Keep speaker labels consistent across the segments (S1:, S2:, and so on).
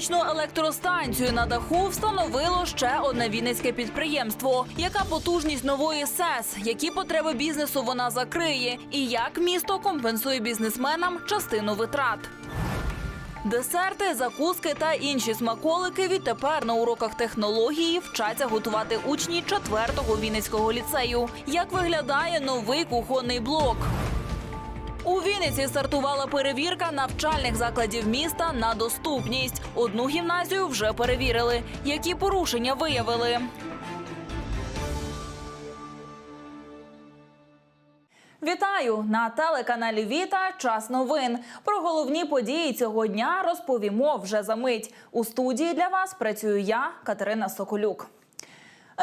S1: Сонячну електростанцію на даху встановило ще одне вінницьке підприємство. Яка потужність нової СЕС? Які потреби бізнесу вона закриє? І як місто компенсує бізнесменам частину витрат? Десерти, закуски та інші смаколики відтепер на уроках технології вчаться готувати учні 4-го Вінницького ліцею. Як виглядає новий кухонний блок? У Вінниці стартувала перевірка навчальних закладів міста на доступність. Одну гімназію вже перевірили. Які порушення виявили? Вітаю на телеканалі Віта. Час новин. Про головні події цього дня розповімо вже за мить. У студії для вас працюю я, Катерина Соколюк.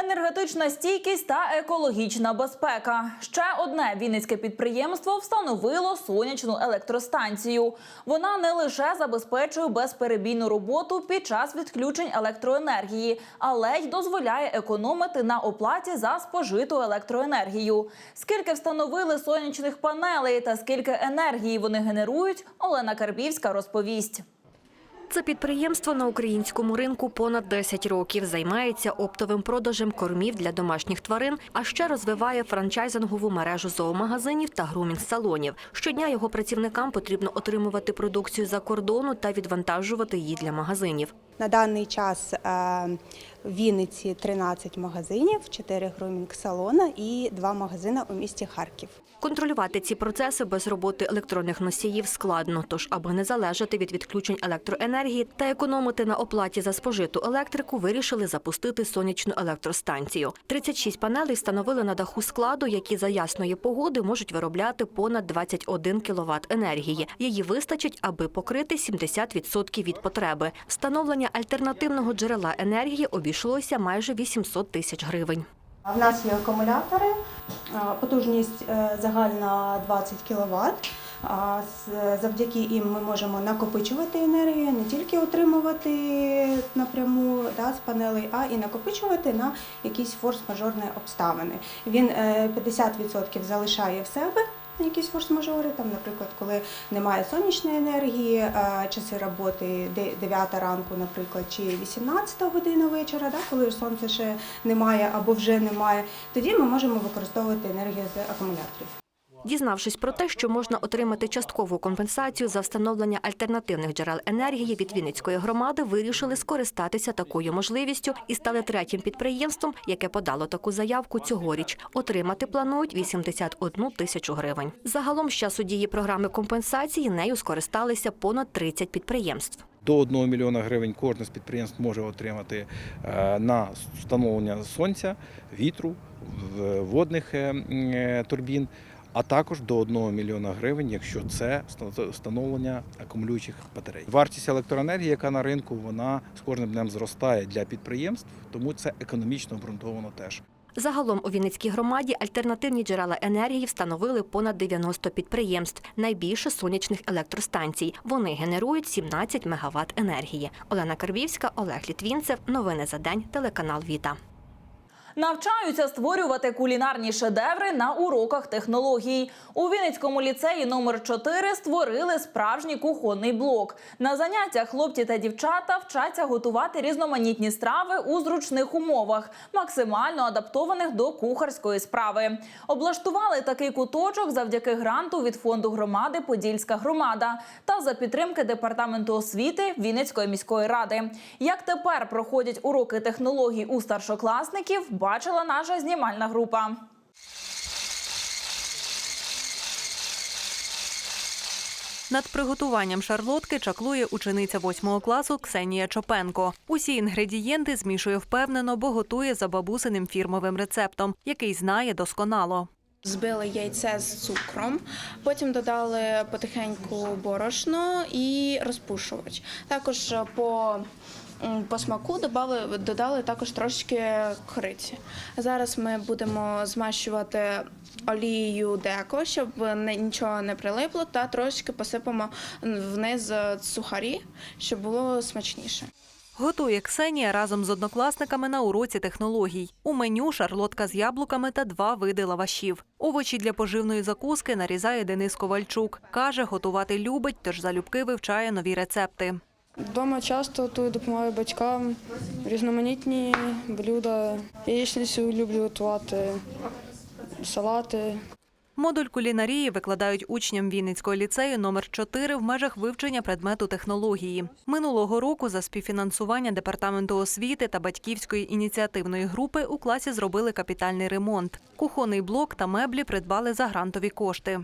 S1: Енергетична стійкість та екологічна безпека. Ще одне вінницьке підприємство встановило сонячну електростанцію. Вона не лише забезпечує безперебійну роботу під час відключень електроенергії, але й дозволяє економити на оплаті за спожиту електроенергію. Скільки встановили сонячних панелей та скільки енергії вони генерують, Олена Карбівська розповість.
S2: Це підприємство на українському ринку понад 10 років. Займається оптовим продажем кормів для домашніх тварин, а ще розвиває франчайзингову мережу зоомагазинів та грумінг-салонів. Щодня його працівникам потрібно отримувати продукцію за кордону та відвантажувати її для магазинів.
S3: На даний час е, в Вінниці 13 магазинів, 4 грумінг-салона і 2 магазини у місті Харків.
S2: Контролювати ці процеси без роботи електронних носіїв складно. Тож, аби не залежати від відключень електроенергії та економити на оплаті за спожиту електрику, вирішили запустити сонячну електростанцію. 36 панелей встановили на даху складу, які за ясної погоди можуть виробляти понад 21 кВт енергії. Її вистачить, аби покрити 70% від потреби. Встановлення альтернативного джерела енергії обійшлося майже 800 тисяч гривень.
S3: В нас є акумулятори, е, потужність е, загальна 20 кВт. Завдяки їм ми можемо накопичувати енергію, не тільки отримувати напряму да, з панелей, а і накопичувати на якісь форс-мажорні обставини. Він е, 50% залишає в себе. Якісь форс-мажори, там, наприклад, коли немає сонячної енергії, е, часи роботи де- 9 ранку, наприклад, чи 18 година вечора, да, коли сонця ще немає або вже немає, тоді ми можемо використовувати енергію з акумуляторів.
S2: Дізнавшись про те, що можна отримати часткову компенсацію за встановлення альтернативних джерел енергії від Вінницької громади, вирішили скористатися такою можливістю і стали третім підприємством, яке подало таку заявку цьогоріч. Отримати планують 81 тисячу гривень. Загалом з часу дії програми компенсації нею скористалися понад 30 підприємств.
S4: До 1 мільйона гривень кожне з підприємств може отримати е, на встановлення сонця, вітру, водних е, е, турбін, а також до 1 мільйона гривень, якщо це встановлення акумулюючих батарей. Вартість електроенергії, яка на ринку, вона з кожним днем зростає для підприємств, тому це економічно обґрунтовано теж.
S2: Загалом у Вінницькій громаді альтернативні джерела енергії встановили понад 90 підприємств, найбільше сонячних електростанцій. Вони генерують 17 мегаватт енергії. Олена Карбівська, Олег Літвінцев. Новини за день. Телеканал Віта.
S1: Навчаються створювати кулінарні шедеври на уроках технологій. У Вінницькому ліцеї номер 4 створили справжній кухонний блок. На заняттях хлопці та дівчата вчаться готувати різноманітні страви у зручних умовах, максимально адаптованих до кухарської справи. Облаштували такий куточок завдяки гранту від фонду громади Подільська громада та за підтримки департаменту освіти Вінницької міської ради. Як тепер проходять уроки технологій у старшокласників, бачила наша знімальна група.
S5: Над приготуванням шарлотки чаклує учениця 8 класу Ксенія Чопенко. Усі інгредієнти змішує впевнено, бо готує за бабусиним фірмовим рецептом, який знає досконало.
S6: Збили яйце з цукром, потім додали потихеньку борошно і розпушувач. Також по, по смаку додали, додали також трошки кориці. Зараз ми будемо змащувати олією деко, щоб нічого не прилипло, та трошки посипемо вниз сухарі, щоб було смачніше.
S5: Готує Ксенія разом з однокласниками на уроці технологій. У меню шарлотка з яблуками та два види лавашів. Овочі для поживної закуски нарізає Денис Ковальчук. Каже, готувати любить, тож залюбки вивчає нові рецепти.
S7: Вдома часто готую, допомагаю батькам, різноманітні блюда. Яєчницю люблю готувати, салати.
S5: Модуль кулінарії викладають учням Вінницького ліцею номер 4 в межах вивчення предмету технології. Минулого року за співфінансування департаменту освіти та батьківської ініціативної групи у класі зробили капітальний ремонт. Кухонний блок та меблі придбали за грантові кошти.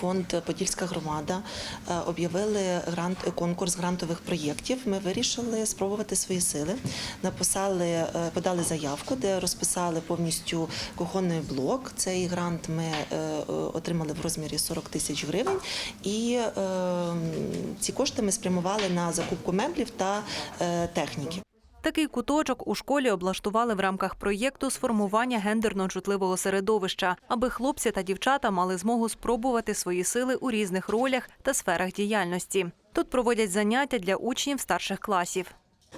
S8: Фонд Подільська громада е, об'явили грант конкурс грантових проєктів. Ми вирішили спробувати свої сили. Написали, е, подали заявку, де розписали повністю кухонний блок. Цей грант ми е, отримали в розмірі 40 тисяч гривень, і ці кошти ми спрямували на закупку меблів та техніки.
S5: Такий куточок у школі облаштували в рамках проєкту сформування гендерно чутливого середовища, аби хлопці та дівчата мали змогу спробувати свої сили у різних ролях та сферах діяльності. Тут проводять заняття для учнів старших класів.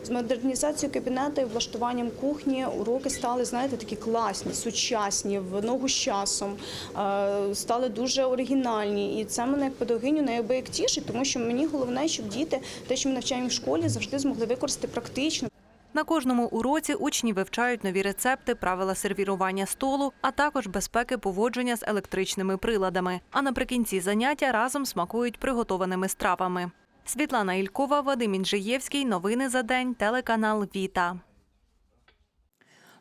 S9: З модернізацією кабінету і влаштуванням кухні уроки стали, знаєте, такі класні, сучасні, в ногу з часом, е, стали дуже оригінальні. І це мене як педагогиню неабияк тішить, тому що мені головне, щоб діти те, що ми навчаємо в школі, завжди змогли використати практично.
S5: На кожному уроці учні вивчають нові рецепти, правила сервірування столу, а також безпеки поводження з електричними приладами. А наприкінці заняття разом смакують приготованими стравами. Світлана Ількова, Вадим Інжиєвський. Новини за день. Телеканал Віта.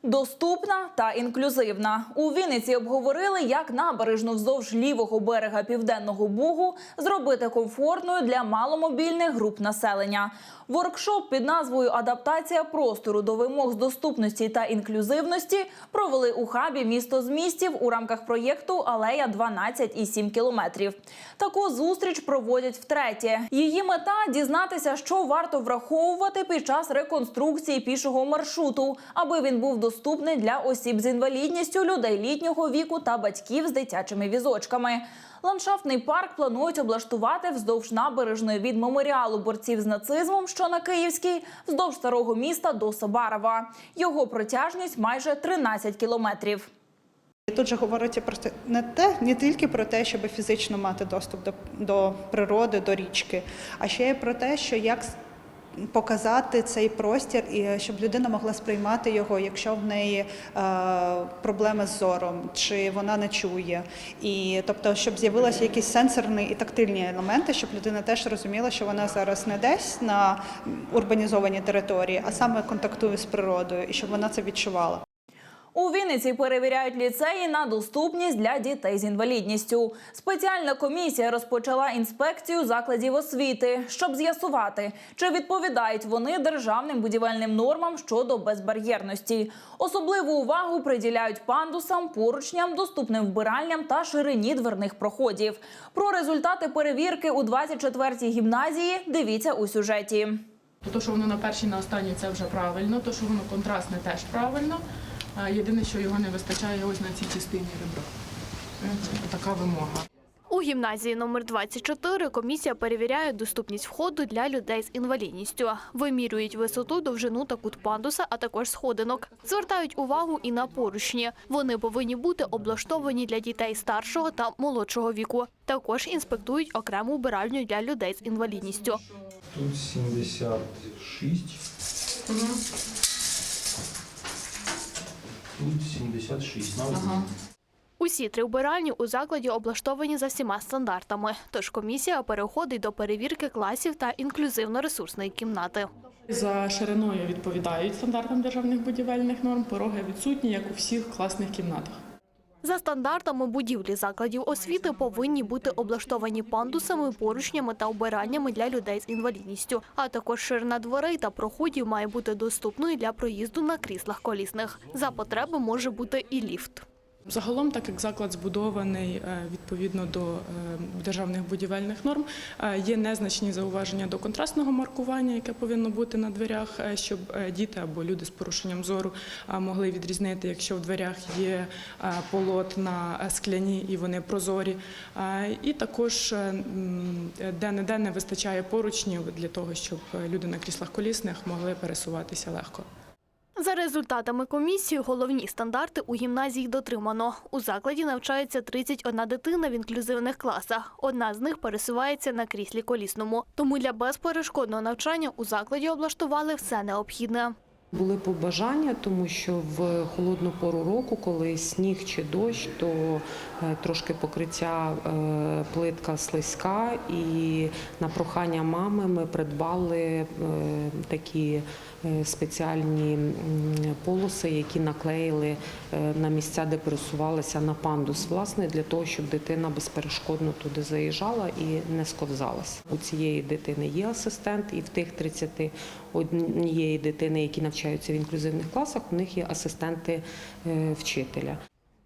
S1: Доступна та інклюзивна. У Вінниці обговорили, як набережну вздовж лівого берега Південного Бугу зробити комфортною для маломобільних груп населення. Воркшоп під назвою Адаптація простору до вимог з доступності та інклюзивності провели у хабі місто з містів у рамках проєкту Алея 12,7 кілометрів. Таку зустріч проводять втретє. Її мета дізнатися, що варто враховувати під час реконструкції пішого маршруту, аби він був доступний для осіб з інвалідністю, людей літнього віку та батьків з дитячими візочками. Ландшафтний парк планують облаштувати вздовж набережної від меморіалу борців з нацизмом, що на Київській, вздовж старого міста до Собарова. Його протяжність майже 13 кілометрів.
S3: Тут же говориться про те, не те, не тільки про те, щоб фізично мати доступ до, до природи, до річки, а ще й про те, що як показати цей простір і щоб людина могла сприймати його, якщо в неї е, проблеми з зором, чи вона не чує. І тобто, щоб з'явилися якісь сенсорні і тактильні елементи, щоб людина теж розуміла, що вона зараз не десь на урбанізованій території, а саме контактує з природою, і щоб вона це відчувала.
S1: У Вінниці перевіряють ліцеї на доступність для дітей з інвалідністю. Спеціальна комісія розпочала інспекцію закладів освіти, щоб з'ясувати, чи відповідають вони державним будівельним нормам щодо безбар'єрності. Особливу увагу приділяють пандусам, поручням, доступним вбиральням та ширині дверних проходів. Про результати перевірки у 24-й гімназії дивіться у сюжеті.
S10: То, що воно на першій, на останній, це вже правильно. То, що воно контрастне, теж правильно. Єдине, що його не вистачає ось на цій частині ребра. Така вимога.
S11: У гімназії номер 24 комісія перевіряє доступність входу для людей з інвалідністю. Вимірюють висоту, довжину та кут пандуса, а також сходинок. Звертають увагу і на поручні. Вони повинні бути облаштовані для дітей старшого та молодшого віку. Також інспектують окрему вбиральню для людей з інвалідністю.
S12: Тут 76. Тут 76. На
S10: Ага.
S11: Усі три вбиральні у закладі облаштовані за всіма стандартами. Тож комісія переходить до перевірки класів та інклюзивно-ресурсної кімнати.
S10: За шириною відповідають стандартам державних будівельних норм. Пороги відсутні, як у всіх класних кімнатах.
S11: За стандартами будівлі закладів освіти повинні бути облаштовані пандусами, поручнями та обираннями для людей з інвалідністю. А також ширина дверей та проходів має бути доступною для проїзду на кріслах колісних. За потреби може бути і ліфт.
S10: Загалом, так як заклад збудований е, відповідно до е, державних будівельних норм, е, є незначні зауваження до контрастного маркування, яке повинно бути на дверях, щоб діти або люди з порушенням зору могли відрізнити, якщо в дверях є полотна е, скляні і вони прозорі. І також де-не-де не вистачає поручнів для того, щоб люди на кріслах колісних могли пересуватися легко.
S11: За результатами комісії, головні стандарти у гімназії дотримано. У закладі навчається 31 дитина в інклюзивних класах. Одна з них пересувається на кріслі колісному. Тому для безперешкодного навчання у закладі облаштували все необхідне.
S13: Були побажання, тому що в холодну пору року, коли сніг чи дощ, то е, трошки покриття е, плитка слизька, і на прохання мами ми придбали е, такі спеціальні полоси, які наклеїли е, на місця, де пересувалися на пандус, власне, для того, щоб дитина безперешкодно туди заїжджала і не сковзалася. У цієї дитини є асистент, і в тих 31 дитини, які навчаються в інклюзивних класах, у них є асистенти е, вчителя.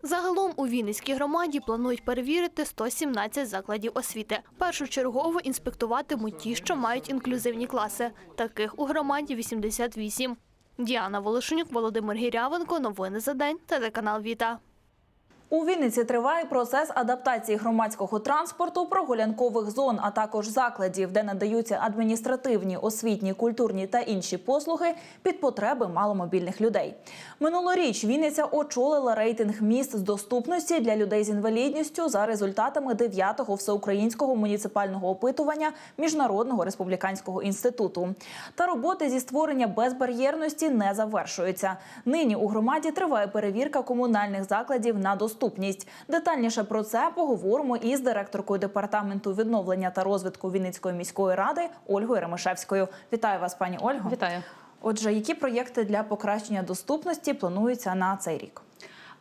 S11: Загалом у Вінницькій громаді планують перевірити 117 закладів освіти. Першочергово інспектуватимуть ті, що мають інклюзивні класи. Таких у громаді 88. Діана Волошенюк, Володимир Гірявенко. Новини за день. Телеканал Віта.
S1: У Вінниці триває процес адаптації громадського транспорту, прогулянкових зон, а також закладів, де надаються адміністративні, освітні, культурні та інші послуги під потреби маломобільних людей. Минулоріч Вінниця очолила рейтинг міст з доступності для людей з інвалідністю за результатами 9-го всеукраїнського муніципального опитування Міжнародного республіканського інституту. Та роботи зі створення безбар'єрності не завершуються. Нині у громаді триває перевірка комунальних закладів на доступність. Детальніше про це поговоримо із директоркою департаменту відновлення та розвитку Вінницької міської ради Ольгою Ремешевською. Вітаю вас, пані Ольго.
S14: Вітаю.
S1: Отже, які проєкти для покращення доступності плануються на цей рік?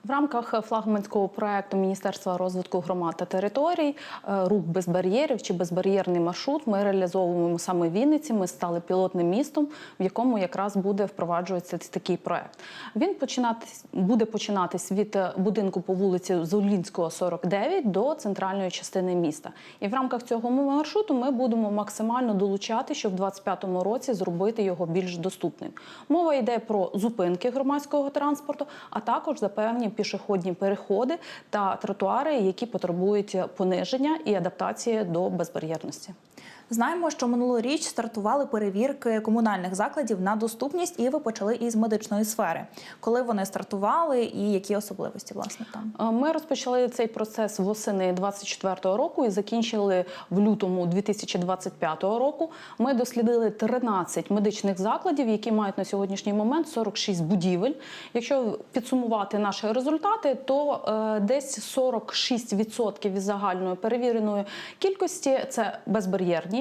S14: В рамках флагманського проекту Міністерства розвитку громад та територій е, рух без бар'єрів чи безбар'єрний маршрут ми реалізовуємо саме в Вінниці. Ми стали пілотним містом, в якому якраз буде впроваджуватися такий проект. Він починатись буде починатись від е, будинку по вулиці Золінського, 49 до центральної частини міста. І в рамках цього маршруту ми будемо максимально долучати, щоб в 2025 році зробити його більш доступним. Мова йде про зупинки громадського транспорту, а також за певні пішохідні переходи та тротуари, які потребують пониження і адаптації до безбар'єрності.
S1: Знаємо, що минулоріч стартували перевірки комунальних закладів на доступність, і ви почали із медичної сфери. Коли вони стартували, і які особливості власне там?
S14: Е, Ми розпочали цей процес восени 24 року і закінчили в лютому 2025 року. Ми дослідили 13 медичних закладів, які мають на сьогоднішній момент 46 будівель. Якщо підсумувати наші результати, то е, десь 46% від загальної перевіреної кількості це безбар'єрні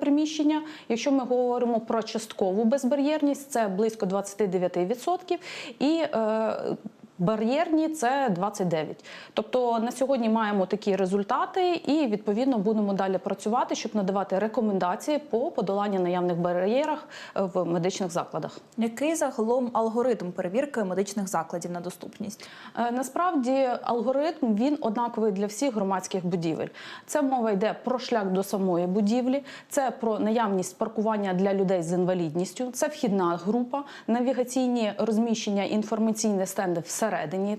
S14: приміщення. Якщо ми говоримо про часткову безбар'єрність, це близько 29%. І е, Бар'єрні це 29. Тобто на сьогодні маємо такі результати, і відповідно будемо далі працювати, щоб надавати рекомендації по подоланню наявних бар'єрах е, в медичних закладах.
S1: Який загалом алгоритм перевірки медичних закладів на доступність?
S14: Е, Насправді алгоритм він однаковий для всіх громадських будівель. Це мова йде про шлях до самої будівлі, це про наявність паркування для людей з інвалідністю, це вхідна група, навігаційні розміщення, інформаційні стенди всередині,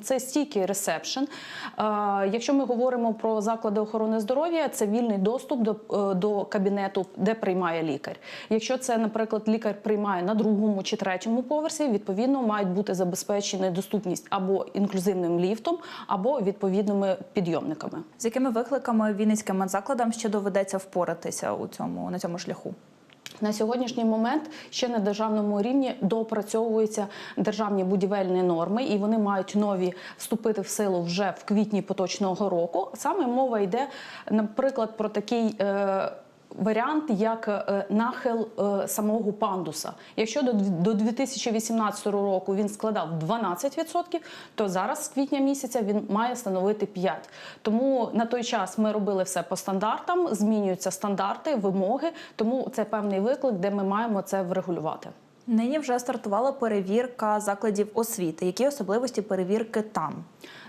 S14: це стійкий ресепшн. Е, Якщо ми говоримо про заклади охорони здоров'я, це вільний доступ до, е, до кабінету, де приймає лікар. Якщо це, наприклад, лікар приймає на другому чи третьому поверсі, відповідно мають бути забезпечені доступність або інклюзивним ліфтом, або відповідними підйомниками.
S1: З якими викликами вінницьким медзакладам ще доведеться впоратися у цьому на цьому шляху?
S14: На сьогоднішній момент ще на державному рівні допрацьовуються державні будівельні норми, і вони мають нові вступити в силу вже в квітні поточного року. Саме мова йде, наприклад, про такий. Варіант як е, нахил е, самого пандуса. Якщо до 2018 року він складав 12%, то зараз з квітня місяця він має становити 5%. Тому на той час ми робили все по стандартам, змінюються стандарти, вимоги. Тому це певний виклик, де ми маємо це врегулювати.
S1: Нині вже стартувала перевірка закладів освіти. Які особливості перевірки там?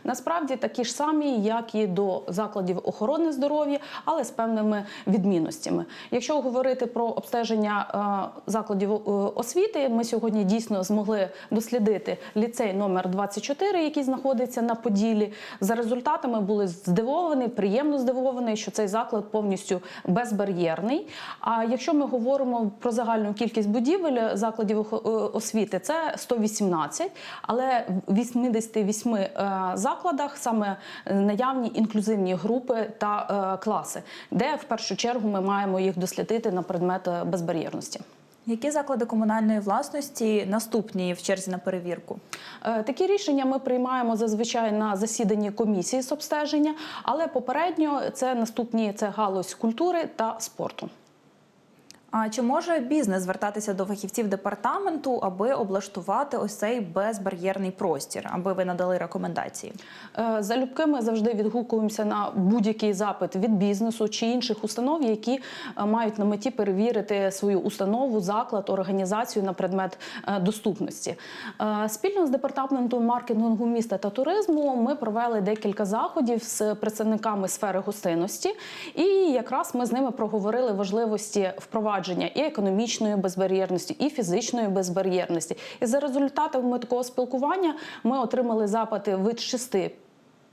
S14: Насправді такі ж самі, як і до закладів охорони здоров'я, але з певними відмінностями. Якщо говорити про обстеження е, закладів е, освіти, ми сьогодні дійсно змогли дослідити ліцей номер 24, який знаходиться на Поділі. За результатами були здивовані, приємно здивовані, що цей заклад повністю безбар'єрний. А якщо ми говоримо про загальну кількість будівель закладів закладів е, освіти це 118, але в 88 е, закладах саме е, наявні інклюзивні групи та класи, де в першу чергу ми маємо їх дослідити на предмет безбар'єрності.
S1: Які заклади комунальної власності наступні в черзі на перевірку?
S14: Такі рішення ми приймаємо зазвичай на засіданні комісії з обстеження, але попередньо це наступні це галузь культури та спорту.
S1: А чи може бізнес звертатися до фахівців департаменту, аби облаштувати ось цей безбар'єрний простір, аби ви надали рекомендації?
S14: Е, Залюбки ми завжди відгукуємося на будь-який запит від бізнесу чи інших установ, які е, мають на меті перевірити свою установу, заклад, організацію на предмет е, доступності. Спільно з департаментом маркетингу міста та туризму ми провели декілька заходів з представниками сфери гостинності, і якраз ми з ними проговорили важливості впровадження і економічної безбар'єрності, і фізичної безбар'єрності. І за результатами такого спілкування ми отримали запити від шести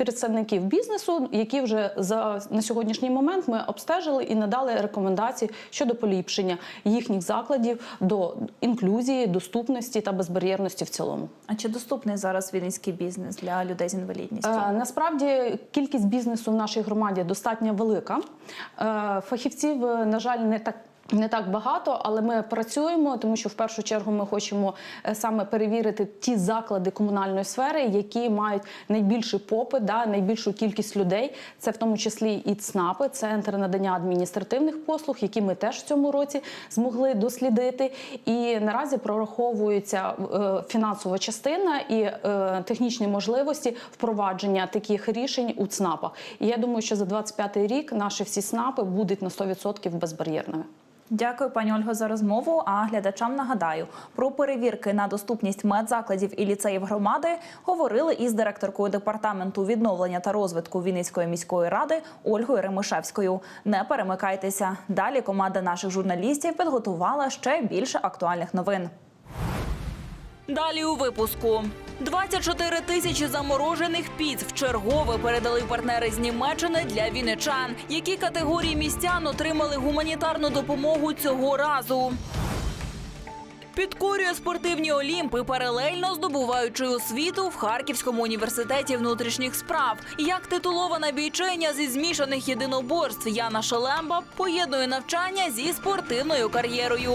S14: представників бізнесу, які вже за на сьогоднішній момент ми обстежили і надали рекомендації щодо поліпшення їхніх закладів до інклюзії, доступності та безбар'єрності в цілому.
S1: А чи доступний зараз вінницький бізнес для людей з інвалідністю?
S14: Е, Насправді кількість бізнесу в нашій громаді достатньо велика. Е, Фахівців, на жаль, не так. Не так багато, але ми працюємо, тому що в першу чергу ми хочемо е, саме перевірити ті заклади комунальної сфери, які мають найбільший попит, да, найбільшу кількість людей. Це в тому числі і ЦНАПи, центр надання адміністративних послуг, які ми теж в цьому році змогли дослідити. І наразі прораховується е, фінансова частина і е, технічні можливості впровадження таких рішень у ЦНАПах. І я думаю, що за 25 рік наші всі ЦНАПи будуть на 100% безбар'єрними.
S1: Дякую, пані Ольго, за розмову. А глядачам нагадаю про перевірки на доступність медзакладів і ліцеїв громади говорили із директоркою департаменту відновлення та розвитку Вінницької міської ради Ольгою Ремишевською. Не перемикайтеся. Далі команда наших журналістів підготувала ще більше актуальних новин. Далі у випуску 24 тисячі заморожених піц в чергове передали партнери з Німеччини для вінничан. Які категорії містян отримали гуманітарну допомогу цього разу? Підкорює спортивні олімпи, паралельно здобуваючи освіту в Харківському університеті внутрішніх справ. Як титулована бійчиня зі змішаних єдиноборств Яна Шелемба поєднує навчання зі спортивною кар'єрою.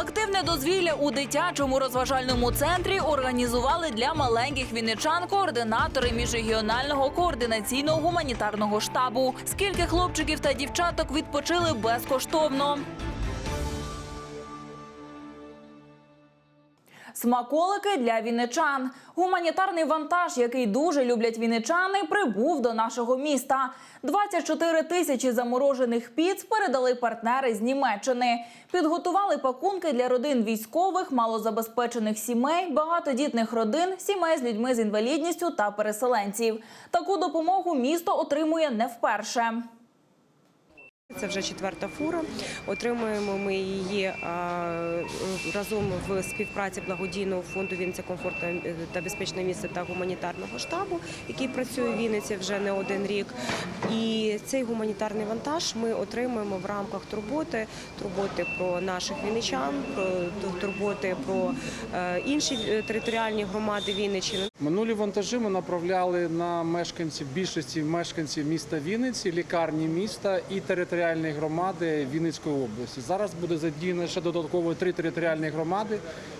S1: Активне дозвілля у дитячому розважальному центрі організували для маленьких вінничан координатори міжрегіонального координаційного гуманітарного штабу. Скільки хлопчиків та дівчаток відпочили безкоштовно. Смаколики для вінничан. Гуманітарний вантаж, який дуже люблять вінничани, прибув до нашого міста. 24 тисячі заморожених піц передали партнери з Німеччини. Підготували пакунки для родин військових, малозабезпечених сімей, багатодітних родин, сімей з людьми з інвалідністю та переселенців. Таку допомогу місто отримує не вперше.
S15: Це вже четверта фура. Отримуємо ми її разом в співпраці благодійного фонду Вінниця комфортне та безпечне місце та гуманітарного штабу, який працює в Вінниці вже не один рік. І цей гуманітарний вантаж ми отримуємо в рамках турботи, турботи про наших вінничан, про турботи про е, інші е, територіальні громади Вінниччини.
S16: Минулі вантажі ми направляли на мешканців більшості мешканців міста Вінниці, лікарні міста і територіальні громади Вінницької області. Зараз буде задіяно ще додатково три територіальні громади.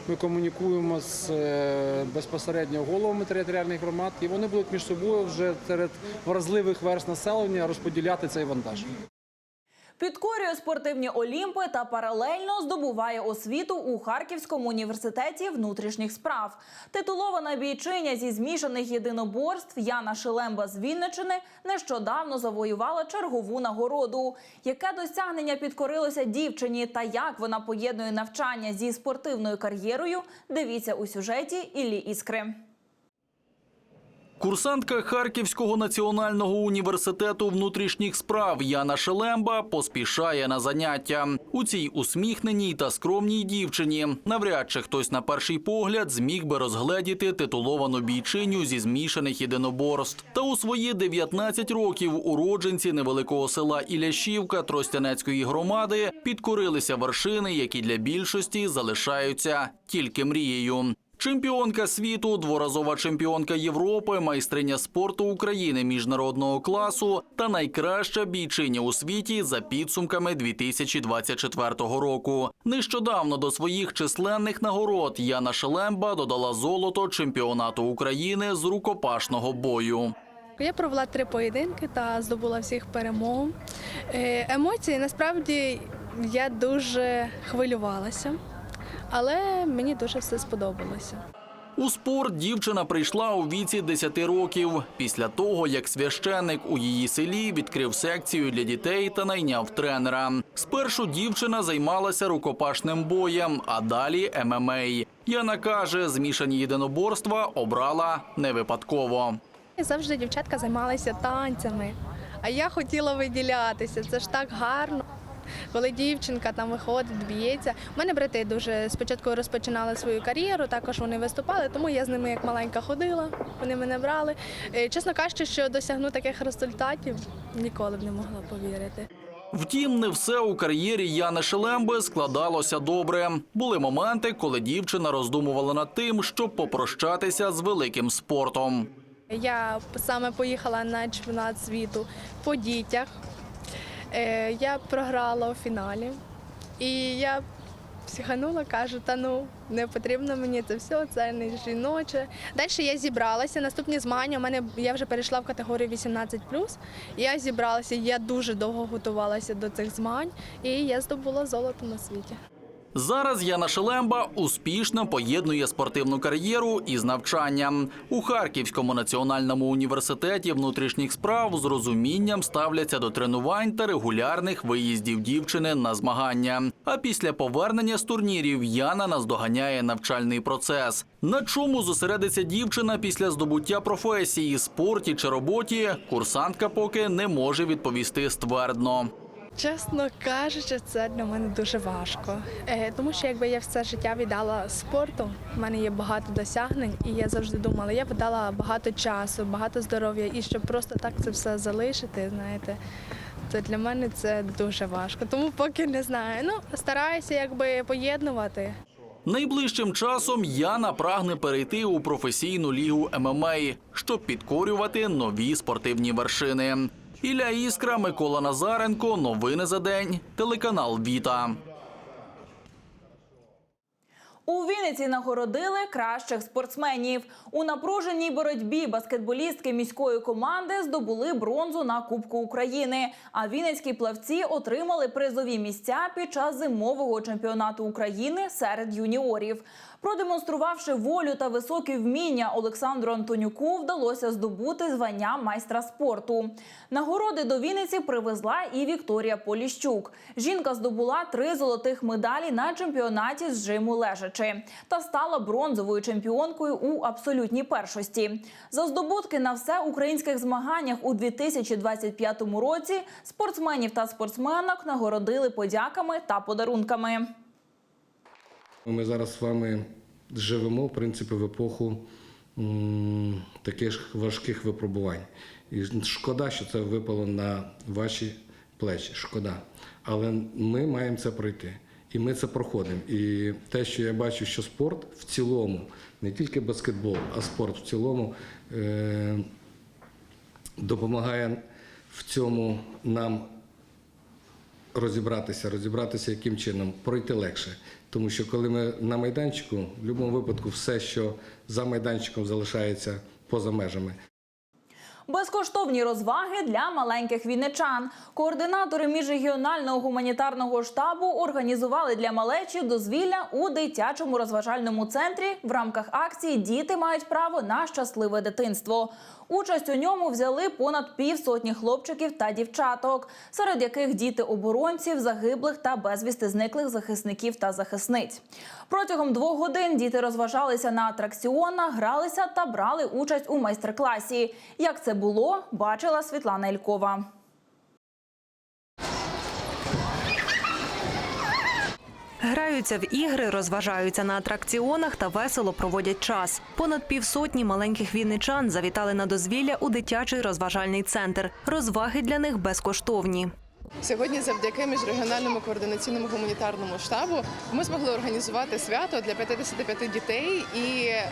S16: Ми комунікуємо з е, безпосередньо головами територіальних громад, і вони будуть між собою вже серед вразливих верст населення розподіляти цей вантаж.
S1: Підкорює спортивні олімпи та паралельно здобуває освіту у Харківському університеті внутрішніх справ. Титулована бійчиня зі змішаних єдиноборств Яна Шелемба з Вінничини нещодавно завоювала чергову нагороду. Яке досягнення підкорилося дівчині та як вона поєднує навчання зі спортивною кар'єрою? Дивіться у сюжеті Іллі Іскри.
S17: Курсантка Харківського національного університету внутрішніх справ Яна Шелемба поспішає на заняття. У цій усміхненій та скромній дівчині навряд чи хтось на перший погляд зміг би розгледіти титуловану бійчиню зі змішаних єдиноборств. Та у свої 19 років уродженці невеликого села Ілящівка Тростянецької громади підкорилися вершини, які для більшості залишаються тільки мрією. Чемпіонка світу, дворазова чемпіонка Європи, майстриня спорту України міжнародного класу та найкраща бійчиня у світі за підсумками 2024 року. Нещодавно до своїх численних нагород Яна Шелемба додала золото чемпіонату України з рукопашного бою.
S18: Я провела три поєдинки та здобула всіх перемогу. Е, Емоції насправді я дуже хвилювалася, але мені дуже все сподобалося.
S17: У спорт дівчина прийшла у віці 10 років після того, як священник у її селі відкрив секцію для дітей та найняв тренера. Спершу дівчина займалася рукопашним боєм, а далі ММА. Яна каже, змішані єдиноборства обрала не випадково.
S18: Завжди дівчатка займалися танцями, а я хотіла виділятися. Це ж так гарно. Коли дівчинка там виходить, б'ється. У мене брати дуже спочатку розпочинали свою кар'єру, також вони виступали, тому я з ними як маленька ходила, вони мене брали. Е, Чесно кажучи, що досягну таких результатів, ніколи б не могла повірити.
S17: Втім, не все у кар'єрі Яни Шелемби складалося добре. Були моменти, коли дівчина роздумувала над тим, щоб попрощатися з великим спортом.
S18: Я саме поїхала на чемпіонат світу по дітях. Е, Я програла у фіналі. І я психанула, кажу, та ну не потрібно мені це все, це не жіноче. Далі я зібралася. Наступні змагання у мене я вже перейшла в категорію 18+. Я зібралася, я дуже довго готувалася до цих змагань, і я здобула золото на світі.
S17: Зараз Яна Шелемба успішно поєднує спортивну кар'єру із навчанням. У Харківському національному університеті внутрішніх справ з розумінням ставляться до тренувань та регулярних виїздів дівчини на змагання. А після повернення з турнірів Яна наздоганяє навчальний процес. На чому зосередиться дівчина після здобуття професії, спорті чи роботі, курсантка поки не може відповісти ствердно.
S18: Чесно кажучи, це для мене дуже важко. Е, тому що якби я все життя віддала спорту, в мене є багато досягнень, і я завжди думала, я б дала багато часу, багато здоров'я, і щоб просто так це все залишити, знаєте, то для мене це дуже важко. Тому поки не знаю. Ну, стараюся якби поєднувати.
S17: Найближчим часом Яна прагне перейти у професійну лігу ММА, щоб підкорювати нові спортивні вершини. Ілля Іскра, Микола Назаренко. Новини за день. Телеканал Віта.
S1: У Вінниці нагородили кращих спортсменів. У напруженій боротьбі баскетболістки міської команди здобули бронзу на Кубку України. А вінницькі плавці отримали призові місця під час зимового чемпіонату України серед юніорів. Продемонструвавши волю та високі вміння, Олександру Антонюку вдалося здобути звання майстра спорту. Нагороди до Вінниці привезла і Вікторія Поліщук. Жінка здобула три золотих медалі на чемпіонаті з жиму лежачи та стала бронзовою чемпіонкою у абсолютній першості. За здобутки на всеукраїнських змаганнях у 2025 році спортсменів та спортсменок нагородили подяками та подарунками.
S19: Ми зараз з вами живемо в принципі в епоху таких важких випробувань. І шкода, що це випало на ваші плечі. Шкода. Але ми маємо це пройти. І ми це проходимо. І те, що я бачу, що спорт в цілому, не тільки баскетбол, а спорт в цілому е- допомагає в цьому нам розібратися, розібратися, яким чином пройти легше. Тому що коли ми на майданчику, в будь-якому випадку все, що за майданчиком залишається поза межами.
S1: Безкоштовні розваги для маленьких вінничан. Координатори міжрегіонального гуманітарного штабу організували для малечі дозвілля у дитячому розважальному центрі в рамках акції Діти мають право на щасливе дитинство. Участь у ньому взяли понад півсотні хлопчиків та дівчаток, серед яких діти оборонців, загиблих та безвісти зниклих захисників та захисниць. Протягом двох годин діти розважалися на атракціонах, гралися та брали участь у майстер-класі. Як це було, бачила Світлана Ількова.
S5: Граються в ігри, розважаються на атракціонах та весело проводять час. Понад півсотні маленьких вінничан завітали на дозвілля у дитячий розважальний центр. Розваги для них безкоштовні.
S20: Сьогодні, завдяки міжрегіональному координаційному гуманітарному штабу, ми змогли організувати свято для 55 дітей і е,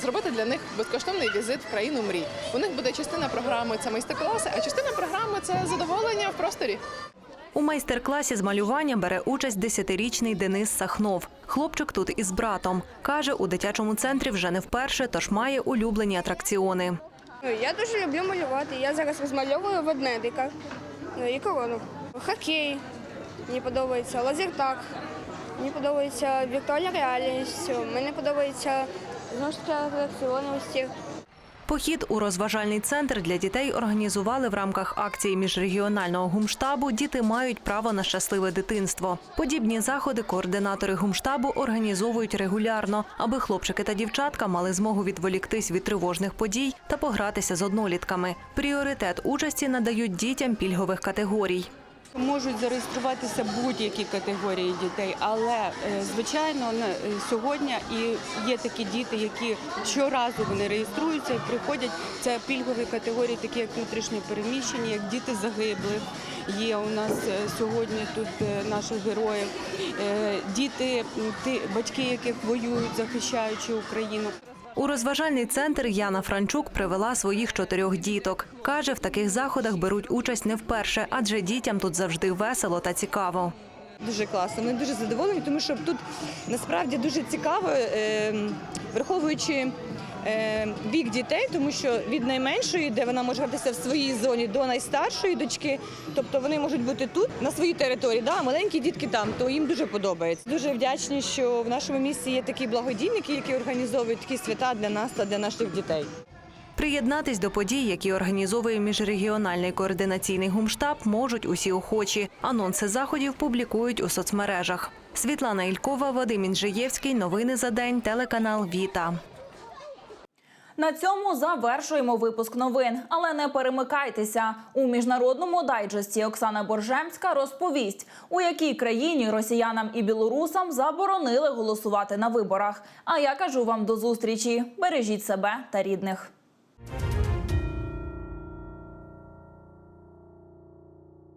S20: зробити для них безкоштовний візит в країну мрій. У них буде частина програми це майстер-класи, а частина програми це задоволення в просторі.
S5: У майстер-класі з малювання бере участь десятирічний Денис Сахнов. Хлопчик тут із братом. Каже, у дитячому центрі вже не вперше, тож має улюблені атракціони.
S21: Я дуже люблю малювати. Я зараз розмальовую ведмедика ну, і корону. Хокей мені подобається, лазертаг. Мені подобається віртуальна реальність. Мені подобається знову ж таки атракціони.
S5: Похід у розважальний центр для дітей організували в рамках акції міжрегіонального гумштабу Діти мають право на щасливе дитинство. Подібні заходи координатори гумштабу організовують регулярно, аби хлопчики та дівчатка мали змогу відволіктись від тривожних подій та погратися з однолітками. Пріоритет участі надають дітям пільгових категорій.
S22: Можуть зареєструватися будь-які категорії дітей, але е, звичайно е, сьогодні і є такі діти, які щоразу вони реєструються і приходять. Це пільгові категорії, такі як внутрішньо переміщені, як діти загиблих. Є у нас е, сьогодні тут наших героїв, діти, батьки, яких воюють, захищаючи Україну.
S5: У розважальний центр Яна Франчук привела своїх чотирьох діток. Каже, в таких заходах беруть участь не вперше, адже дітям тут завжди весело та цікаво.
S23: Дуже класно. Ми дуже задоволені, тому що тут насправді дуже цікаво, е, враховуючи вік дітей, тому що від найменшої, де вона може гратися в своїй зоні, до найстаршої дочки, тобто вони можуть бути тут на своїй території, да, маленькі дітки там, то їм дуже подобається. Дуже вдячні, що в нашому місті є такі благодійники, які організовують такі свята для нас та для наших дітей.
S5: Приєднатись до подій, які організовує міжрегіональний координаційний гумштаб, можуть усі охочі. Анонси заходів публікують у соцмережах. Світлана Ількова, Вадим Інжиєвський. Новини за день. Телеканал Віта.
S1: На цьому завершуємо випуск новин. Але не перемикайтеся. У міжнародному дайджесті Оксана Боржемська розповість, у якій країні росіянам і білорусам заборонили голосувати на виборах. А я кажу вам до зустрічі. Бережіть себе та рідних.